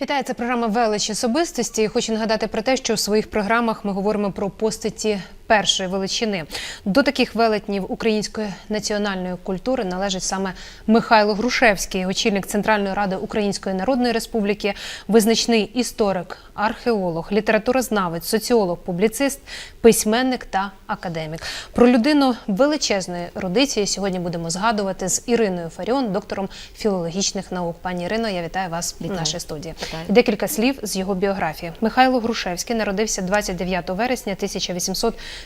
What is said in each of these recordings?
Вітаю, це програма Велич особистості. Хочу нагадати про те, що у своїх програмах ми говоримо про постаті першої величини. До таких велетнів української національної культури належить саме Михайло Грушевський, очільник Центральної ради Української Народної Республіки, визначний історик, археолог, літературознавець, соціолог, публіцист, письменник та академік. Про людину величезної родиції сьогодні будемо згадувати з Іриною Фаріон, доктором філологічних наук. Пані Ірино, я вітаю вас в Вітаю. нашій студії. Вітаю. Декілька слів з його біографії. Михайло Грушевський народився 29 вересня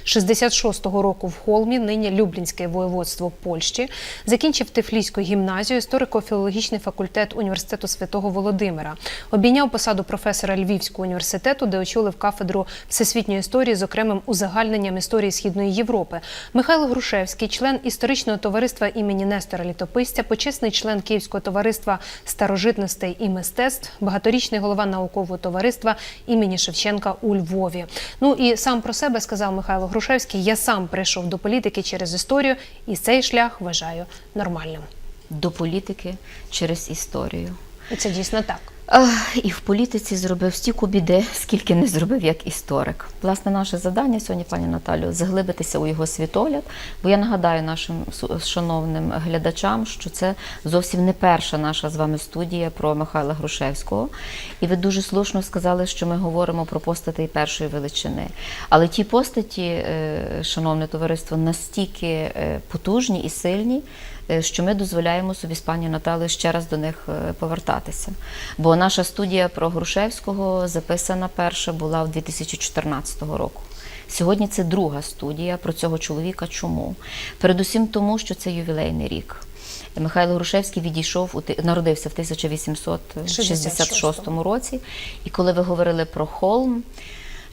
1866 року в Холмі, нині Люблінське воєводство Польщі. Закінчив Тифліську гімназію, історико-філологічний факультет університету святого Володимира. Обійняв посаду професора Львівського університету, де очолив кафедру всесвітньої історії з окремим узагальненням історії Східної Європи. Михайло Грушевський, член історичного товариства імені Нестора Літописця, почесний член Київського товариства старожитностей і мистецтв, багаторічний голова наукового товариства імені Шевченка у Львові. Ну і сам про себе сказав Михайло Грушевський: я сам прийшов до політики через історію, і цей шлях вважаю нормальним. до політики через історію. І це дійсно так. І в політиці зробив стільки біди, скільки не зробив як історик. Власне, наше завдання сьогодні, пані Наталю, заглибитися у його світогляд. Бо я нагадаю нашим шановним глядачам, що це зовсім не перша наша з вами студія про Михайла Грушевського. І ви дуже слушно сказали, що ми говоримо про постаті першої величини. Але ті постаті, е, шановне товариство, настільки е, потужні і сильні, е, що ми дозволяємо собі з пані Наталею ще раз до них повертатися. Бо наша студія про Грушевського записана перша була в 2014 року. Сьогодні це друга студія про цього чоловіка. Чому? Передусім тому, що це ювілейний рік. Михайло Грушевський відійшов народився в 1866 році. І коли ви говорили про Холм,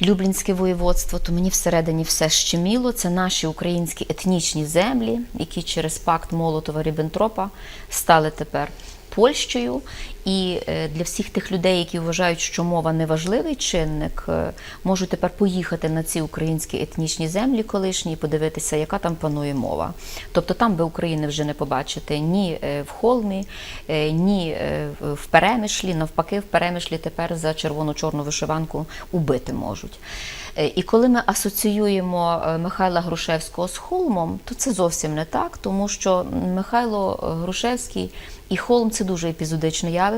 Люблінське воєводство, то мені всередині все щеміло. Це наші українські етнічні землі, які через пакт Молотова Ріббентропа стали тепер Польщею. І е, для всіх тих людей, які вважають, що мова не важливий чинник, е, можуть тепер поїхати на ці українські етнічні землі колишні і подивитися, яка там панує мова. Тобто там би України вже не побачити ні е, в Холмі, ні в- Перемишлі. Навпаки, в Перемишлі тепер за червоно-чорну вишиванку убити можуть. І коли ми асоціюємо Михайла Грушевського з Холмом, то це зовсім не так, тому що Михайло Грушевський і Холм це дуже епізодичне явище,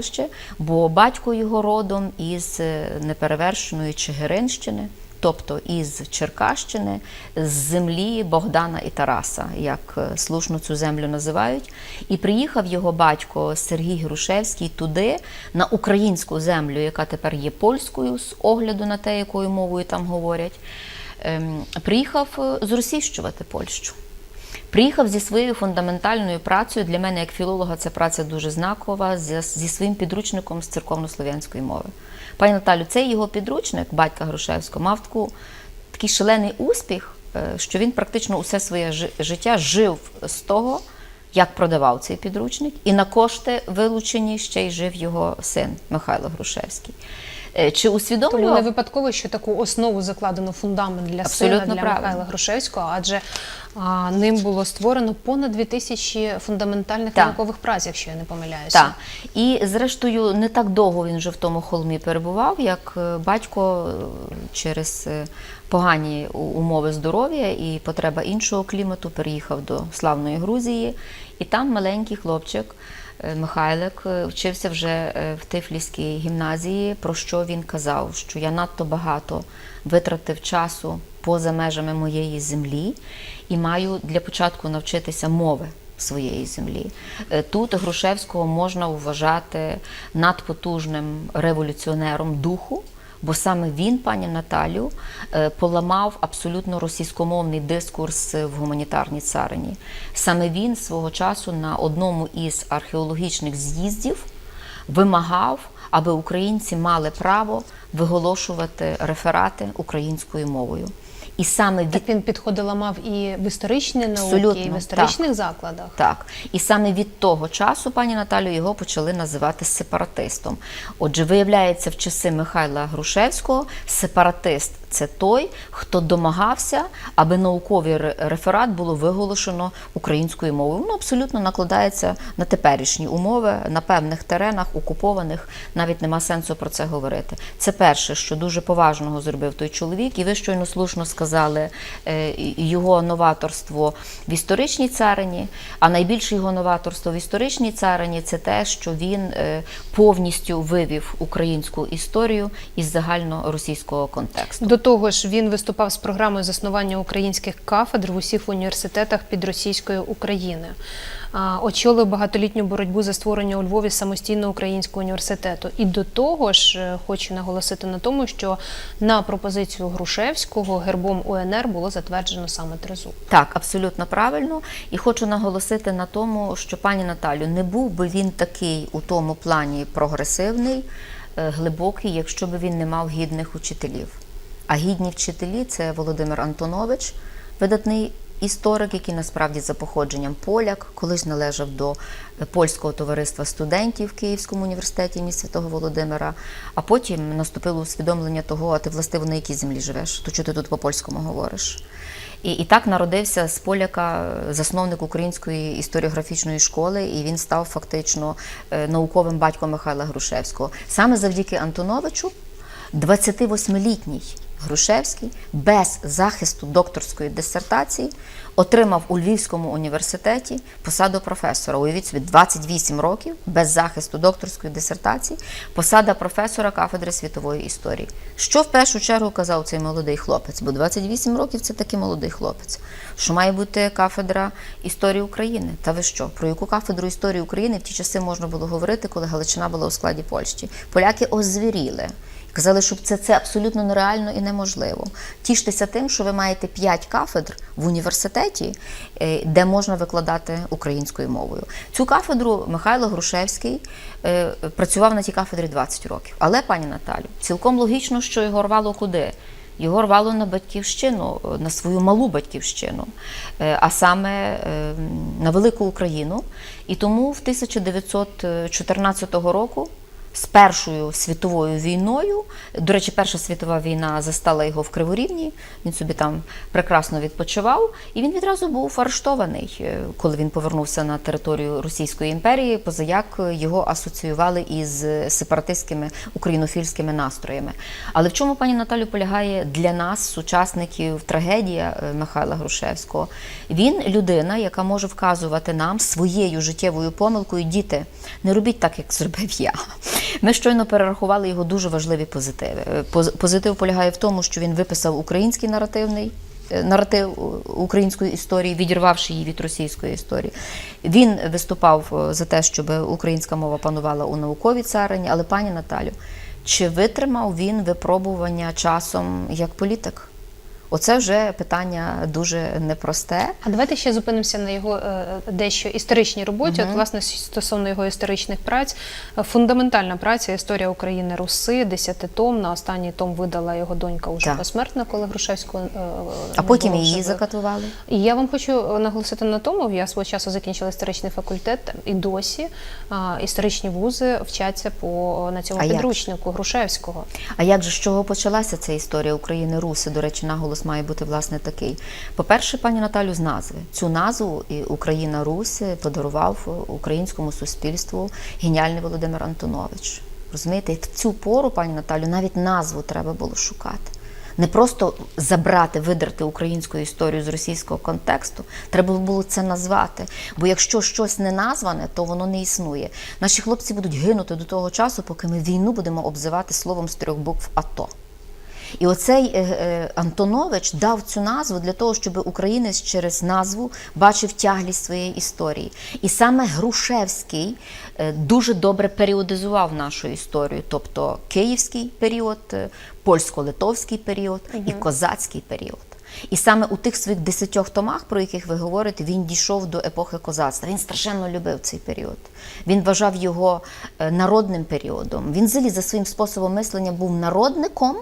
бо батько його родом із е, неперевершеної Чигиринщини. Тобто із Черкащини, з землі Богдана і Тараса, як е, слушно цю землю називають. І приїхав його батько Сергій Грушевський туди, на українську землю, яка тепер є польською, з огляду на те, якою мовою там говорять. Ем, Приїхав е, зросійщувати Польщу. Приїхав зі своєю фундаментальною працею. Для мене, як філолога, ця праця дуже знакова зі, своїм підручником з церковнослов'янської мови. Пані Наталю, цей його підручник, батька Грушевського, мав таку, такий шалений успіх, е, що він практично усе своє життя жив з того, як продавав цей підручник, і на кошти вилучені ще й жив його син Михайло Грушевський. Е, Чи Тому не випадково, що таку основу закладено фундамент для Абсолютно сина, для правильно. Михайла Грушевського, адже а, ним було створено понад дві тисячі фундаментальних Так. наукових праць, якщо я не помиляюся. Так. І зрештою не так довго він вже в тому холмі перебував, як е, батько е, через погані умови здоров'я і потреба іншого клімату переїхав до славної Грузії. І там маленький хлопчик Михайлик е, вчився вже е, в Тифліській гімназії, про що він казав, що я надто багато витратив часу поза межами моєї землі і маю для початку навчитися мови своєї землі. Е, Тут Грушевського можна вважати надпотужним революціонером духу. Бо саме він, пані Наталю, е, поламав абсолютно російськомовний дискурс в гуманітарній царині. Саме він свого часу на одному із археологічних з'їздів вимагав, аби українці мали право виголошувати реферати українською мовою. І саме від Так він підходи ламав і в історичні науки, Абсолютно, і в історичних закладах. Так, і саме від того часу, пані Наталю, його почали називати сепаратистом. Отже, виявляється, в часи Михайла Грушевського сепаратист це той, хто домагався, аби науковий реферат було виголошено українською мовою. Воно абсолютно накладається на теперішні умови на певних теренах, окупованих. Навіть нема сенсу про це говорити. Це перше, що дуже поважного зробив той чоловік, і ви щойно слушно сказали е, його новаторство в історичній царині. А найбільше його новаторство в історичній царині це те, що він е, повністю вивів українську історію із загальноросійського контексту. Того ж, він виступав з програмою заснування українських кафедр в усіх університетах під російської України. Очолив багатолітню боротьбу за створення у Львові самостійного українського університету. І до того ж, е, хочу наголосити на тому, що на пропозицію Грушевського гербом УНР було затверджено саме тризуб. Так, абсолютно правильно. І хочу наголосити на тому, що пані Наталю, не був би він такий у тому плані прогресивний, е, глибокий, якщо б він не мав гідних учителів. А гідні вчителі це Володимир Антонович, видатний історик, який насправді за походженням поляк, колись належав до е, польського товариства студентів в Київському університеті імені Святого Володимира. А потім наступило усвідомлення того, а ти властиво на якій землі живеш, то чого ти тут по-польському говориш. І, і так народився з поляка е, засновник української історіографічної школи, і він став фактично е, науковим батьком Михайла Грушевського. Саме завдяки Антоновичу 28-літній Грушевський без захисту докторської дисертації отримав у Львівському університеті посаду професора. Уявіть собі, 28 років без захисту докторської дисертації, посада професора кафедри світової історії. Що в першу чергу казав цей молодий хлопець? Бо 28 років це такий молодий хлопець. Що має бути кафедра історії України? Та ви що? Про яку кафедру історії України в ті часи можна було говорити, коли Галичина була у складі Польщі? Поляки озвіріли. Казали, що це, це абсолютно нереально і неможливо. Тіштеся тим, що ви маєте 5 кафедр в університеті, е, де можна викладати українською мовою. Цю кафедру Михайло Грушевський е, працював на тій кафедрі 20 років. Але, пані Наталю, цілком логічно, що його рвало куди? Його рвало на батьківщину, на свою малу батьківщину, е, а саме на велику Україну. І тому в 1914 року з Першою світовою війною. До речі, Перша світова війна застала його в Криворівні. Він собі там прекрасно відпочивав, і він відразу був арештований, е, коли він повернувся на територію Російської імперії, позаяк його асоціювали із сепаратистськими українофільськими настроями. Але в чому пані Наталю полягає для нас, сучасників, трагедія е, Михайла Грушевського? Він людина, яка може вказувати нам своєю життєвою помилкою діти. Не робіть так, як зробив я. Ми щойно перерахували його дуже важливі позитиви. Е, Позитив полягає в тому, що він виписав український наративний. е, Наратив е, української історії, відірвавши її від російської історії. Він виступав за те, щоб українська мова панувала у науковій царині. Але пані Наталю, чи витримав він випробування часом як політик? Оце вже питання дуже непросте. А давайте ще зупинимося на його е, дещо історичній роботі. От, власне, стосовно його історичних праць, Е, фундаментальна праця Історія України Руси, десятитомна. Останній том видала його донька уже Так. посмертна, коли Грушевського е, А не потім було її живих. закатували. І я вам хочу е, наголосити на тому, я свого часу закінчила історичний факультет, і досі історичні вузи вчаться по на цьому А як підручнику Грушевського. А як же з чого почалася ця історія України Руси? До речі, наголос має бути власне такий. По-перше, пані Наталю, з назви цю назву і Україна Русь подарував українському суспільству геніальний Володимир Антонович. Розумієте, в цю пору, пані Наталю, навіть назву треба було шукати. Не просто забрати, видерти українську історію з російського контексту, треба було це назвати. Бо якщо щось не назване, то воно не існує. Наші хлопці будуть гинути до того часу, поки ми війну будемо обзивати словом з трьох букв АТО. І оцей е, е, Антонович дав цю назву для того, щоб українець через назву бачив тяглість своєї історії. І саме Грушевський е, дуже добре періодизував нашу історію, тобто київський період, польсько-литовський період і козацький період. І саме у тих своїх десятьох томах, про яких ви говорите, він дійшов до епохи козацтва. Він страшенно любив цей період. Він вважав його народним періодом. Він взагалі за своїм способом мислення був народником,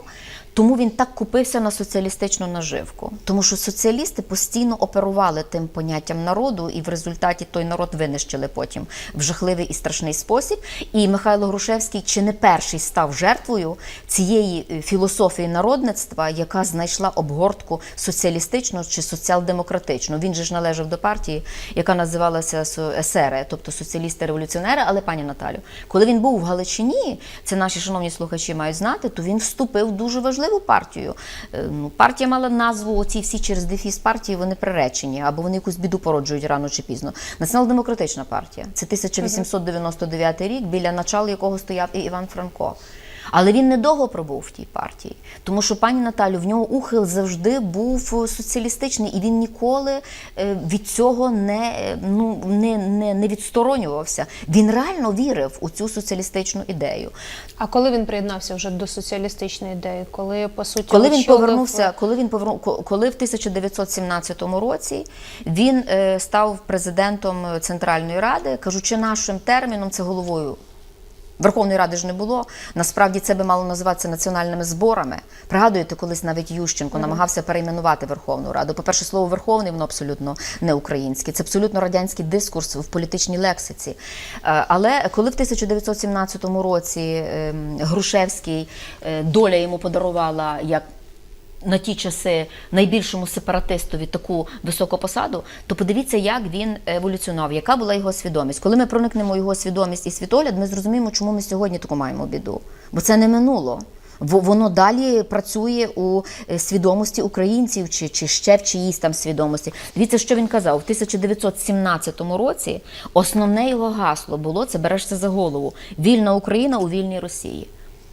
Тому він так купився на соціалістичну наживку. Тому що соціалісти постійно оперували тим поняттям народу, і в результаті той народ винищили потім в жахливий і страшний спосіб. І Михайло Грушевський чи не перший став жертвою цієї е, філософії народництва, яка знайшла обгортку соціалістичну чи соціал-демократичну. Він же ж належав до партії, яка називалася есери, тобто соціалісти-революціонери. Але пані Наталю, коли він був в Галичині, це наші шановні слухачі мають знати, то він вступив дуже важливу партію. Е, Ну, партія мала назву оці всі через дефіс партії, вони приречені, або вони якусь біду породжують рано чи пізно. Націонал-демократична партія. Це 1899 рік, біля начала якого стояв і Іван Франко. Але він недовго пробув в тій партії, тому що пані Наталю, в нього ухил завжди був соціалістичний, і він ніколи е, від цього не, е, ну, не, не, не відсторонювався. Він реально вірив у цю соціалістичну ідею. А коли він приєднався вже до соціалістичної ідеї? Коли по суті Коли він повернувся, коли він повернув, коли в 1917 році він е, став президентом Центральної Ради, кажучи нашим терміном, це головою. Верховної Ради ж не було. Насправді це би мало називатися національними зборами. Пригадуєте, колись навіть Ющенко намагався перейменувати Верховну Раду. По-перше, слово Верховний воно абсолютно не українське. Це абсолютно радянський дискурс в політичній лексиці. Е, Але коли в 1917 році ем, Грушевський е, доля йому подарувала як на ті часи найбільшому сепаратистові таку високу посаду, то подивіться, як він еволюціонував, яка була його свідомість. Коли ми проникнемо його свідомість і світогляд, ми зрозуміємо, чому ми сьогодні таку маємо біду. Бо це не минуло. Воно далі працює у е, свідомості українців чи, чи ще в чиїсь там свідомості. Дивіться, що він казав у 1917 році. Основне його гасло було це берешся за голову: вільна Україна у вільній Росії.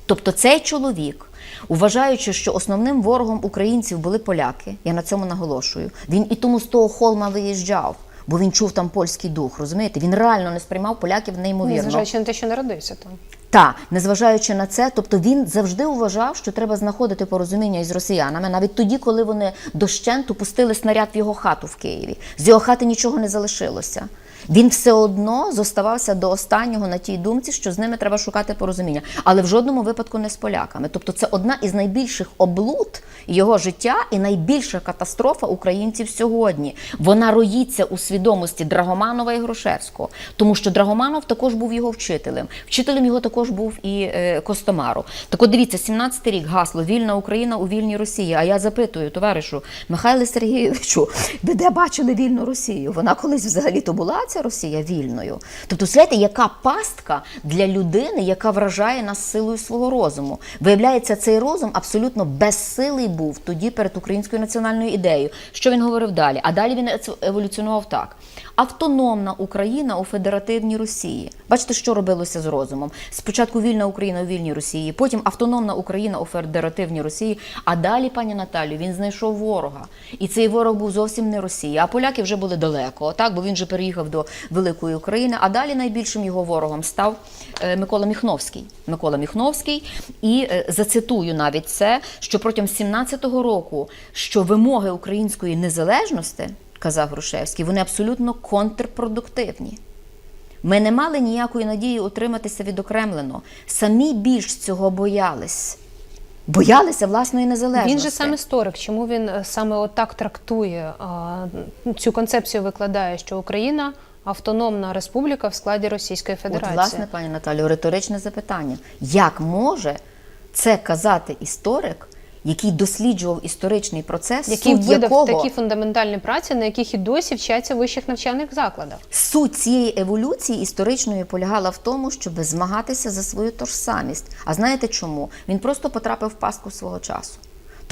Тобто цей чоловік, вважаючи, що основним ворогом українців були поляки, я на цьому наголошую. Він і тому з того холма виїжджав, бо він чув там польський дух. Розумієте? Він реально не сприймав поляків неймовірно. незважаючи на те, що народився там. Та, незважаючи на це, тобто він завжди вважав, що треба знаходити порозуміння із росіянами, навіть тоді, коли вони дощенту пустили снаряд в його хату в Києві. З його хати нічого не залишилося. Він все одно зоставався до останнього на тій думці, що з ними треба шукати порозуміння, але в жодному випадку не з поляками. Тобто, це одна із найбільших облуд його життя і найбільша катастрофа українців сьогодні. Вона роїться у свідомості Драгоманова і Грушевського, тому що Драгоманов також був його вчителем. Вчителем його також був і е, Костомару. Так от дивіться, 17-й рік гасло Вільна Україна у вільній Росії. А я запитую, товаришу Михайле Сергійовичу, ви де бачили вільну Росію? Вона колись взагалі то була ця Росія вільною. Тобто, знаєте, яка пастка для людини, яка вражає нас силою свого розуму. Виявляється, цей розум абсолютно безсилий був тоді перед українською національною ідеєю. Що він говорив далі? А далі він еволюціонував так: автономна Україна у федеративній Росії. Бачите, що робилося з розумом? Спочатку вільна Україна у вільній Росії, потім автономна Україна у федеративній Росії. А далі, пані Наталю, він знайшов ворога. І цей ворог був зовсім не Росія. А поляки вже були далеко, так, бо він же переїхав до великої України. А далі найбільшим його ворогом став е, Микола Міхновський. Микола Міхновський. І е, зацитую навіть це, що протягом 17-го року, що вимоги української незалежності, казав Грушевський, вони абсолютно контрпродуктивні. Ми не мали ніякої надії утриматися відокремлено. Самі більш цього боялись. Боялися власної незалежності. Він же сам історик. Чому він е, саме отак трактує цю концепцію, викладає, що Україна автономна республіка в складі Російської Федерації? От, власне, пані Наталю, риторичне запитання. Як може це казати історик, який досліджував історичний процес, який суть видав якого такі фундаментальні праці, на яких і досі вчаться в вищих навчальних закладах? Суть цієї еволюції історичної полягала в тому, щоб змагатися за свою тожсамість. А знаєте чому? Він просто потрапив в пастку свого часу.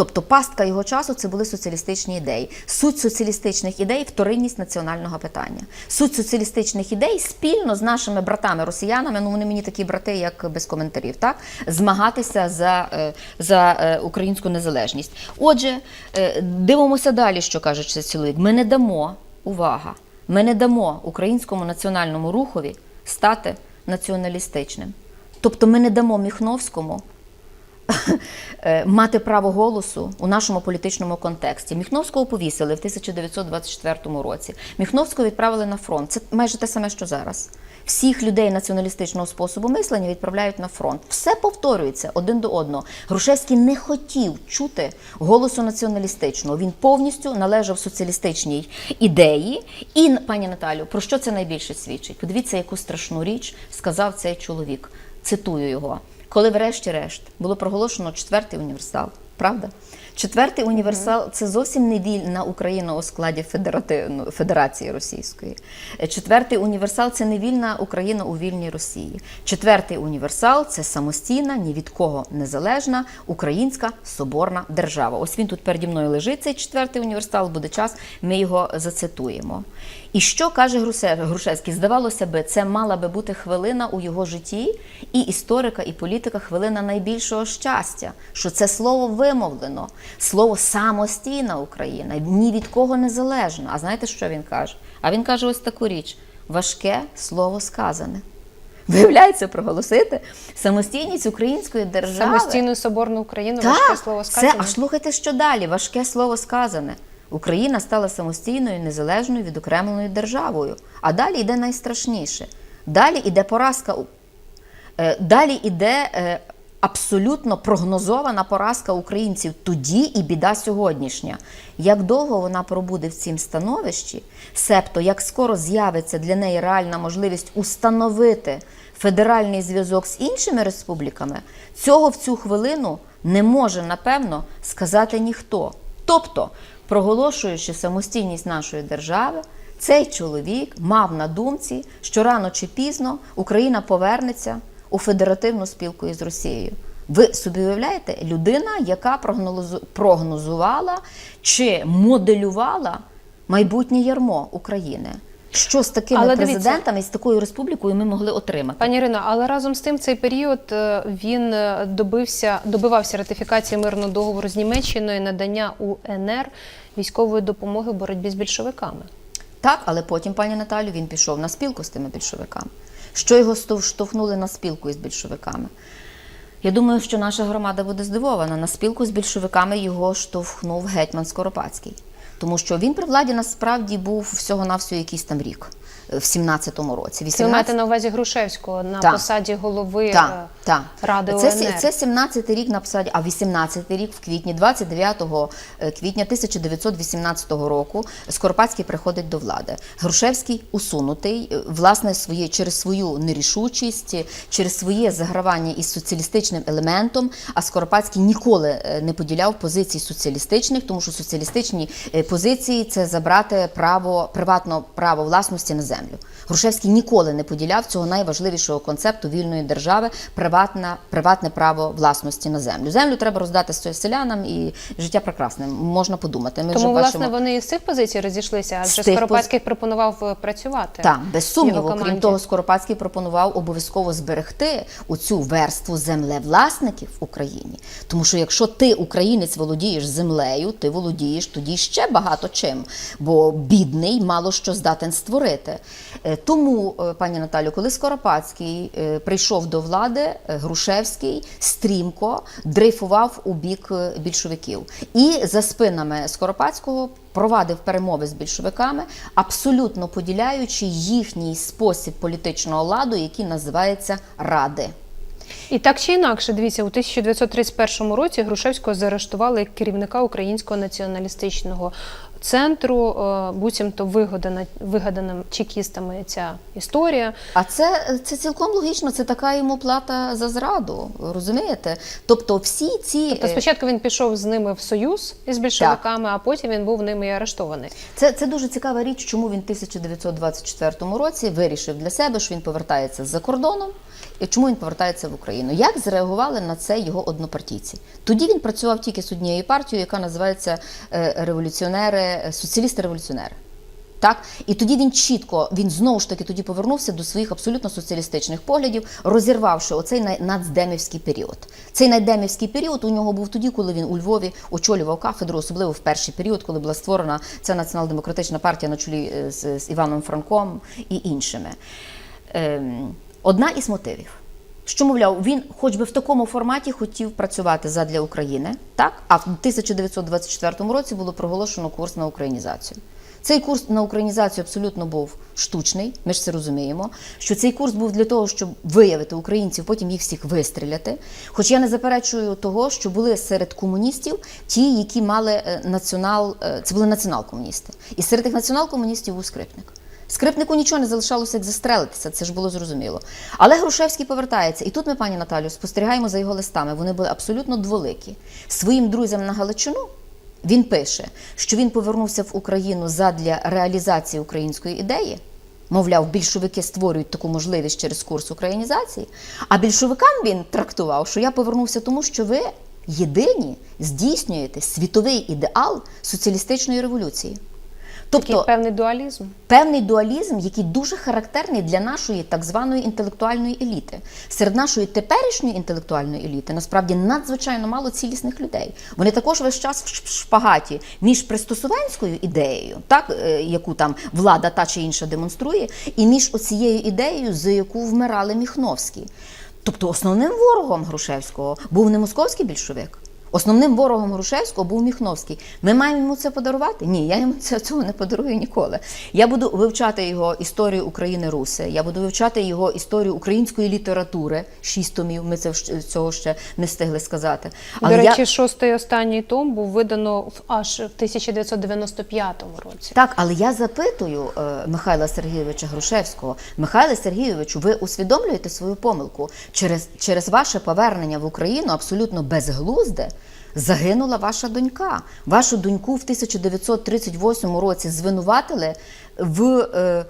Тобто пастка його часу це були соціалістичні ідеї. Суть соціалістичних ідей вторинність національного питання. Суть соціалістичних ідей спільно з нашими братами-росіянами, ну вони мені такі брати, як без коментарів, так змагатися за, е, за е, українську незалежність. Отже, е, дивимося далі, що каже цей чоловік. Ми не дамо увага. Ми не дамо українському національному рухові стати націоналістичним. Тобто ми не дамо Міхновському мати право голосу у нашому політичному контексті. Міхновського повісили в 1924 році. Міхновського відправили на фронт. Це майже те саме, що зараз. Всіх людей націоналістичного способу мислення відправляють на фронт. Все повторюється один до одного. Грушевський не хотів чути голосу націоналістичного. Він повністю належав соціалістичній ідеї. І пані Наталю, про що це найбільше свідчить? Подивіться, яку страшну річ сказав цей чоловік. Цитую його: коли, врешті-решт, було проголошено четвертий універсал, правда? Четвертий універсал це зовсім не вільна Україна у складі федеративно, Федерації Російської. Е, Четвертий універсал це не вільна Україна у вільній Росії. Четвертий універсал це самостійна, ні від кого незалежна українська соборна держава. Ось він тут переді мною лежить. Цей четвертий універсал. Буде час, ми його зацитуємо. І що каже Грушевський? Здавалося би, це мала би бути хвилина у його житті, і історика, і політика хвилина найбільшого щастя, що це слово вимовлено, слово самостійна Україна, ні від кого не залежна. А знаєте, що він каже? А він каже ось таку річ: важке слово сказане. Виявляється, проголосити самостійність української держави. Самостійну соборну Україну, важке слово сказано. Це, а слухайте, що далі? Важке слово сказане. Україна стала самостійною, незалежною, відокремленою державою. А далі йде найстрашніше. Далі йде поразка. Е, Далі йде е, абсолютно прогнозована поразка українців тоді і біда сьогоднішня. Як довго вона пробуде в цім становищі, себто як скоро з'явиться для неї реальна можливість установити федеральний зв'язок з іншими республіками, цього в цю хвилину не може напевно сказати ніхто. Тобто, проголошуючи самостійність нашої держави, цей чоловік мав на думці, що рано чи пізно Україна повернеться у федеративну спілку із Росією. Ви собі уявляєте, людина, яка прогнозувала чи моделювала майбутнє ярмо України. Що з такими Але дивіться- президентами і з такою республікою ми могли отримати? Пані Ірино, але разом з тим цей період е, він е, добився, добивався ратифікації мирного договору з Німеччиною надання УНР військової допомоги в боротьбі з більшовиками. Так, але потім, пані Наталю, він пішов на спілку з тими більшовиками. Що його штовхнули на спілку із більшовиками? Я думаю, що наша громада буде здивована. На спілку з більшовиками його штовхнув гетьман Скоропадський. Тому що він при владі насправді був всього-навсього якийсь там рік, в 17-му році. Це ви маєте на увазі Грушевського на Так. посаді голови Так, е, так. Ради це, УНР. це 17 рік на посаді, а 18 рік в квітні, 29 квітня 1918 року Скоропадський приходить до влади. Грушевський усунутий, е, власне, своє, через свою нерішучість, е, через своє загравання із соціалістичним елементом, а Скоропадський ніколи е, не поділяв позицій соціалістичних, тому що соціалістичні е, позиції це забрати право, приватно право власності на землю. Грушевський ніколи не поділяв цього найважливішого концепту вільної держави приватна, приватне право власності на землю. Землю треба роздати селянам і життя прекрасне. Можна подумати. Ми Тому, вже власне, бачимо. вони із цих позицій розійшлися, адже З Скоропадський пропонував е, працювати. Так, без сумніву. Крім того, Скоропадський пропонував обов'язково зберегти оцю верству землевласників в Україні. Тому що якщо ти, українець, володієш землею, ти володієш тоді ще багато чим, бо бідний мало що здатен створити. Е, Тому, е, пані Наталю, коли Скоропадський е, прийшов до влади, Грушевський стрімко дрейфував у бік більшовиків. І за спинами Скоропадського провадив перемови з більшовиками, абсолютно поділяючи їхній спосіб політичного ладу, який називається Ради. І так чи інакше, дивіться, у 1931 році Грушевського заарештували як керівника Українського націоналістичного центру. Е, Буцімто вигадана, вигадана чекістами ця історія. А це, це цілком логічно, це така йому плата за зраду, розумієте? Тобто всі ці Тобто е, спочатку він пішов з ними в союз із більшовиками, а потім він був ними і арештований. Це, це дуже цікава річ, чому він в 1924 році вирішив для себе, що він повертається з-за кордоном, і чому він повертається в Україну. Як зреагували на це його однопартійці? Тоді він працював тільки з однією партією, яка називається е, революціонери, соціалісти-революціонери. Так, і тоді він чітко, він знову ж таки тоді повернувся до своїх абсолютно соціалістичних поглядів, розірвавши оцей нацдемівський період. Цей найдемівський період у нього був тоді, коли він у Львові очолював кафедру, особливо в перший період, коли була створена ця націонал-демократична партія на чолі е, з, з Іваном Франком і іншими. Ем, одна із мотивів. Що, мовляв, він хоч би в такому форматі хотів працювати задля України, так? А в 1924 році було проголошено курс на українізацію. Цей курс на українізацію абсолютно був штучний. Ми ж це розуміємо. Що цей курс був для того, щоб виявити українців, потім їх всіх вистріляти. Хоч я не заперечую того, що були серед комуністів ті, які мали е, націонал, е, це були націонал-комуністи. І серед тих націонал-комуністів був скрипник. Скрипнику нічого не залишалося, як застрелитися, це ж було зрозуміло. Але Грушевський повертається, і тут ми, пані Наталю, спостерігаємо за його листами. Вони були абсолютно дволикі. Своїм друзям на Галичину він пише, що він повернувся в Україну задля реалізації української ідеї. Мовляв, більшовики створюють таку можливість через курс українізації. А більшовикам він трактував, що я повернувся тому, що ви єдині здійснюєте світовий ідеал соціалістичної революції. Такий Тобто певний дуалізм. певний дуалізм, який дуже характерний для нашої так званої інтелектуальної еліти. Серед нашої теперішньої інтелектуальної еліти насправді надзвичайно мало цілісних людей. Вони також весь час в шпагаті між пристосуванською ідеєю, так е, яку там влада та чи інша демонструє, і між оцією ідеєю, за яку вмирали Міхновські. Тобто основним ворогом Грушевського був не московський більшовик. Основним ворогом Грушевського був Міхновський. Ми маємо йому це подарувати? Ні, я йому це- цього не подарую ніколи. Я буду вивчати його історію України Руси. Я буду вивчати його історію української літератури. Шість томів. Ми це цього ще не встигли сказати. До речі, шостий останній том був видано в- аж в 1995 році. Так, але я запитую е, Михайла Сергійовича Грушевського, Михайле Сергійовичу, ви усвідомлюєте свою помилку? Через, через ваше повернення в Україну абсолютно безглузде загинула ваша донька. Вашу доньку в 1938 році звинуватили в. Е,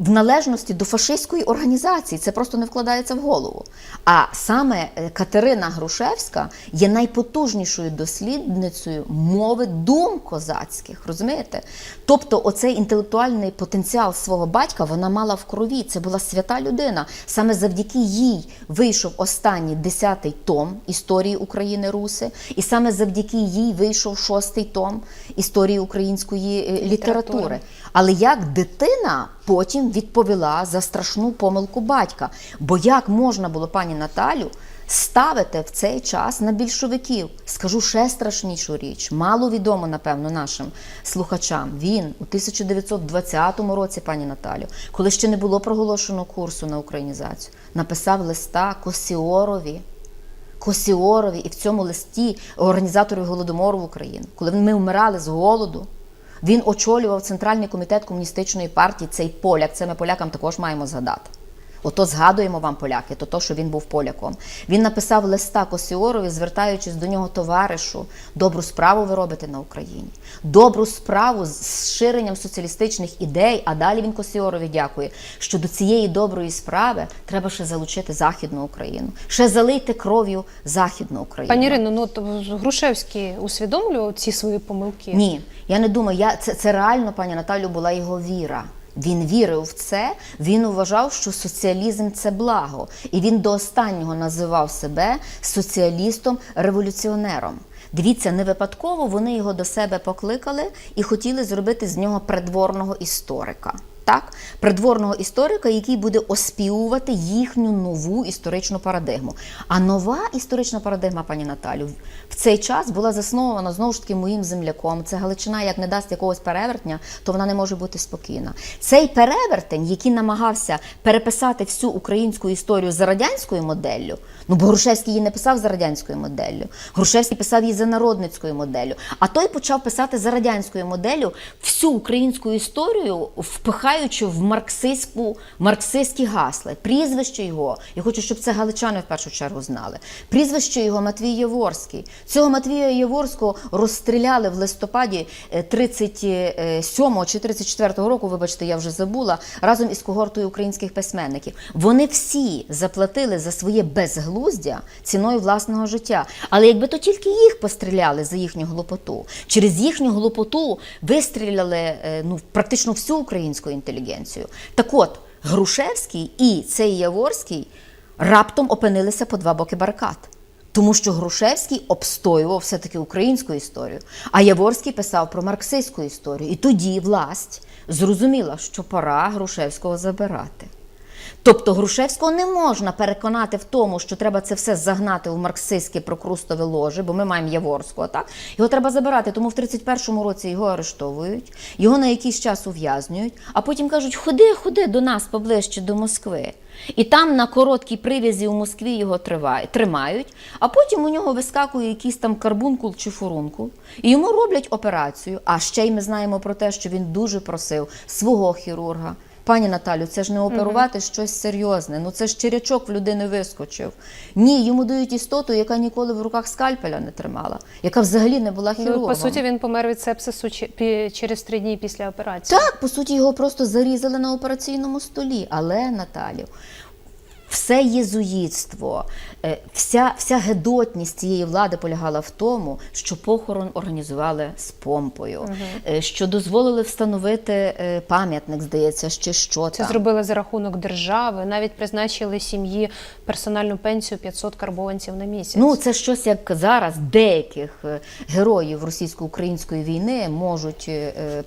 в належності до фашистської організації це просто не вкладається в голову. А саме е, Катерина Грушевська є найпотужнішою дослідницею мови дум козацьких. Розумієте? Тобто, оцей інтелектуальний потенціал свого батька вона мала в крові. Це була свята людина. Саме завдяки їй вийшов останній десятий том історії України Руси, і саме завдяки їй вийшов шостий том історії української е, літератури. Але як дитина потім відповіла за страшну помилку батька. Бо як можна було пані Наталю ставити в цей час на більшовиків? Скажу ще страшнішу річ. Мало відомо, напевно, нашим слухачам. Він у 1920 році, пані Наталю, коли ще не було проголошено курсу на українізацію, написав листа Косіорові. Косіорові і в цьому листі організатору голодомору в Україну, коли ми вмирали з голоду. Він очолював центральний комітет комуністичної партії. Цей поляк. Це ми полякам також маємо згадати. Ото згадуємо вам поляки, то то, що він був поляком. Він написав листа Косіорові, звертаючись до нього товаришу, добру справу ви робите на Україні. Добру справу з ширенням соціалістичних ідей. А далі він Косіорові дякує, що до цієї доброї справи треба ще залучити Західну Україну, ще залийте кров'ю Західну Україну. Пані Ірино, ну от Грушевський усвідомлював ці свої помилки? Ні, я не думаю. Я це, це реально, пані Наталю, була його віра. Він вірив в це. Він вважав, що соціалізм це благо, і він до останнього називав себе соціалістом-революціонером. Дивіться, не випадково вони його до себе покликали і хотіли зробити з нього придворного історика. Так, придворного історика, який буде оспівувати їхню нову історичну парадигму. А нова історична парадигма, пані Наталю, в цей час була заснована знову ж таки моїм земляком. Це Галичина, як не дасть якогось перевертня, то вона не може бути спокійна. Цей перевертень, який намагався переписати всю українську історію за радянською моделлю, ну бо Грушевський її не писав за радянською моделлю. Грушевський писав її за народницькою моделлю. А той почав писати за радянською моделлю всю українську історію, впихаючи в марксистську марксистські гасла. Прізвище його, я хочу, щоб це галичани в першу чергу знали. Прізвище його Матвій Єворський. Цього Матвія Єворського розстріляли в листопаді е, 37 чи 34 року, вибачте, я вже забула, разом із когортою українських письменників. Вони всі заплатили за своє безглуздя ціною власного життя. Але якби то тільки їх постріляли за їхню глупоту, через їхню глупоту вистріляли е, ну, практично всю українську інтелігенцію. Так от, Грушевський і цей Яворський раптом опинилися по два боки барикад. Тому що Грушевський обстоював все-таки українську історію, а Яворський писав про марксистську історію. І тоді власть зрозуміла, що пора Грушевського забирати. Тобто Грушевського не можна переконати в тому, що треба це все загнати в марксистське прокрустове ложе, бо ми маємо Яворського. Так його треба забирати. Тому в 31-му році його арештовують, його на якийсь час ув'язнюють, а потім кажуть: ходи, ходи до нас поближче до Москви. І там на короткій прив'язі у Москві його тримають, а потім у нього вискакує якийсь там карбункул чи фурункул, і йому роблять операцію. А ще й ми знаємо про те, що він дуже просив свого хірурга. Пані Наталю, це ж не оперувати щось серйозне. Ну це ж черячок в людини вискочив. Ні, йому дають істоту, яка ніколи в руках скальпеля не тримала, яка взагалі не була хірургом. Ну, по суті, він помер від сепсису через три дні після операції. Так, по суті, його просто зарізали на операційному столі. Але, Наталю, все єзуїтство, е, вся, вся гедотність цієї влади полягала в тому, що похорон організували з помпою, е, що дозволили встановити е, пам'ятник, здається, чи що Це там. зробили за рахунок держави, навіть призначили сім'ї персональну пенсію 500 карбованців на місяць. Ну, це щось як зараз деяких героїв російсько-української війни можуть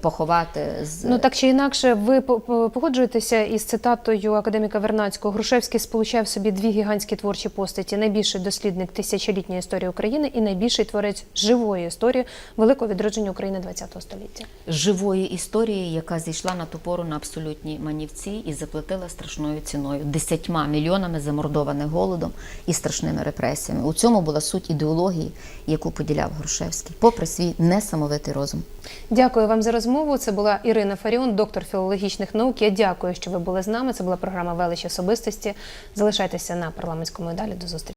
поховати з Ну так чи інакше, ви по- по- погоджуєтеся із цитатою академіка Вернацького. Грушевський сполучав в собі дві гігантські творчі постаті: найбільший дослідник тисячолітньої історії України і найбільший творець живої історії великого відродження України ХХ століття. живої історії, яка зійшла на ту пору на абсолютні манівці і заплатила страшною ціною десятьма мільйонами замордованих голодом і страшними репресіями. У цьому була суть ідеології, яку поділяв Грушевський, попри свій несамовитий розум. Дякую вам за розмову. Це була Ірина Фаріон, доктор філологічних наук. Я дякую, що ви були з нами. Це була програма Велич особистості. Залишайтеся на парламентському і далі. До зустрічі.